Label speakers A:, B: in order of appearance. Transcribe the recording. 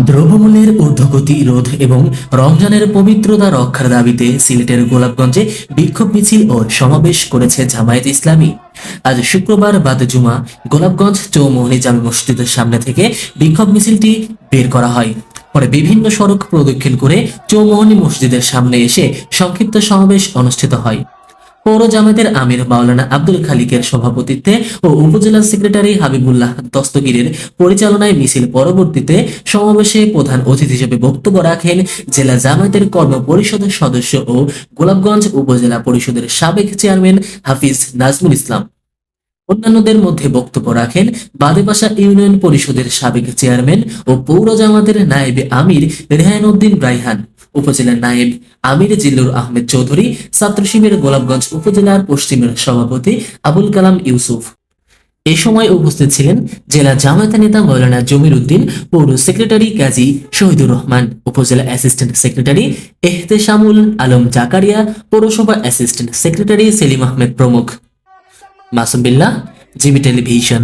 A: দ্রব্যমূল্যের ঊর্ধ্বগতি রোধ এবং রমজানের পবিত্রতা রক্ষার দাবিতে সিলেটের গোলাপগঞ্জে বিক্ষোভ মিছিল ও সমাবেশ করেছে জামায়াত ইসলামী। আজ শুক্রবার বাদ জুমা গোলাপগঞ্জ চৌমোহনী জামে মসজিদের সামনে থেকে বিক্ষোভ মিছিলটি বের করা হয়। পরে বিভিন্ন সড়ক প্রদক্ষিণ করে চৌমোহনী মসজিদের সামনে এসে সংক্ষিপ্ত সমাবেশ অনুষ্ঠিত হয়। পৌর জামাতের আমির মাওলানা আব্দুল খালিকের সভাপতিত্বে ও উপজেলা সেক্রেটারি হাবিবুল্লাহ দস্তগীরের পরিচালনায় মিছিল পরবর্তীতে সমাবেশে প্রধান অতিথি হিসেবে বক্তব্য রাখেন জেলা জামায়াতের কর্ম পরিষদের সদস্য ও গোলাপগঞ্জ উপজেলা পরিষদের সাবেক চেয়ারম্যান হাফিজ নাজমুল ইসলাম। অন্যান্যদের মধ্যে বক্তব্য রাখেন বাদেপাশা ইউনিয়ন পরিষদের সাবেক চেয়ারম্যান ও পৌর জামাতের নায়েব আমির রেহান উদ্দিন রাইহান উপজেলার নায়েব আমির জিল্লুর আহমেদ চৌধুরী ছাত্রশিবির গোলাপগঞ্জ উপজেলার পশ্চিমের সভাপতি আবুল কালাম ইউসুফ। এ সময় উপস্থিত ছিলেন জেলা জামায়াত নেতা মৌলানা জমির উদ্দিন পৌর সেক্রেটারি কাজী শহীদুর রহমান, উপজেলা অ্যাসিস্ট্যান্ট সেক্রেটারি এহতেশামুল আলম জাকারিয়া, পৌরসভা অ্যাসিস্ট্যান্ট সেক্রেটারি সেলিম আহমেদ প্রমুখ। मासूम बिल्ला जीवी टेलीविज़न